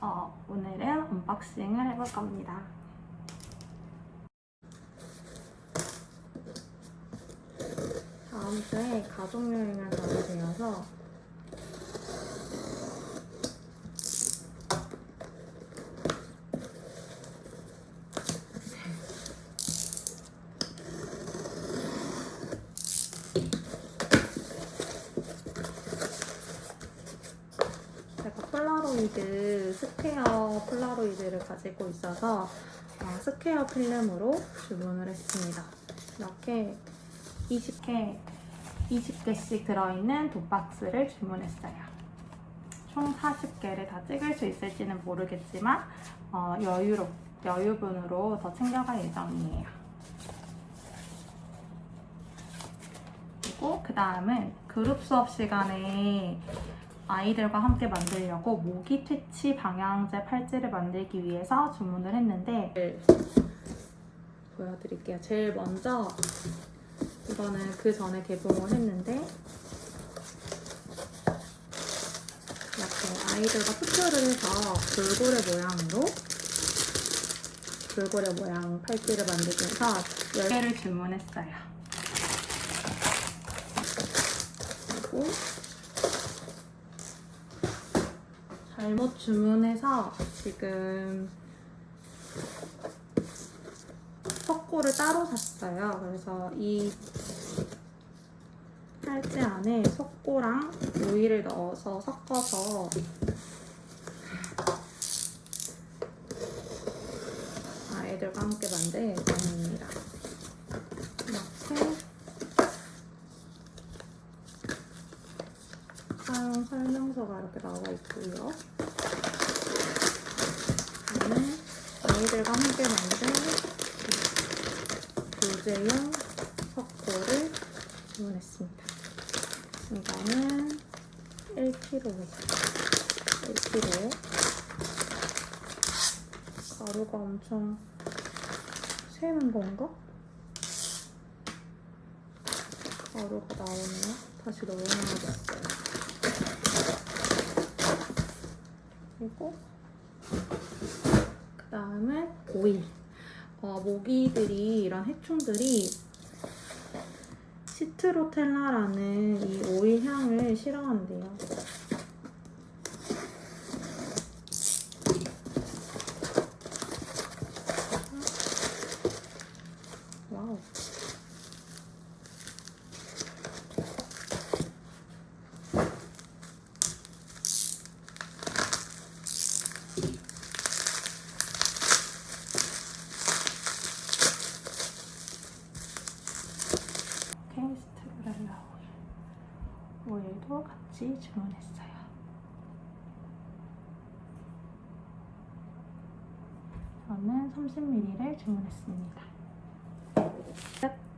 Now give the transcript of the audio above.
어, 오늘은 언박싱을 해볼 겁니다. 다음 주에 가족 여행을 가게 되어서 제가 폴라로이드 스퀘어 폴라로이드를 가지고 있어서 어, 스퀘어 필름으로 주문을 했습니다. 이렇게 20개, 20개씩 들어있는 돗박스를 주문했어요. 총 40개를 다 찍을 수 있을지는 모르겠지만 어, 여유롭, 여유분으로 더 챙겨갈 예정이에요. 그리고 그 다음은 그룹 수업 시간에 아이들과 함께 만들려고 모기 퇴치 방향제 팔찌를 만들기 위해서 주문을 했는데 보여드릴게요. 제일 먼저 이거는 그 전에 개봉을 했는데 이렇게 아이들과 투표를 해서 돌고래 모양으로 돌고래 모양 팔찌를 만들기 위해서 10개를 주문했어요. 그리고 잘못 주문해서 지금 석고를 따로 샀어요. 그래서 이 팔찌 안에 석고랑 오일을 넣어서 섞어서 아이들과 함께 만들 예정입니다. 이렇게 사용 설명서가 이렇게 나와 있고요. 저는 아이들과 함께 만든 교재용 석고를 주문했습니다. 이거는 1kg예요. 1kg. 가루가 엄청 새는 건가? 가루가 나오네요. 다시 넣어놔야겠어요. 그리고 그 다음은 오일. 어, 모기들이 이런 해충들이 시트로텔라라는 이 오일 향을 싫어한대요. 와우. 케이스트브렐라 오일도 같이 주문했어요. 저는 30ml를 주문했습니다. 끝.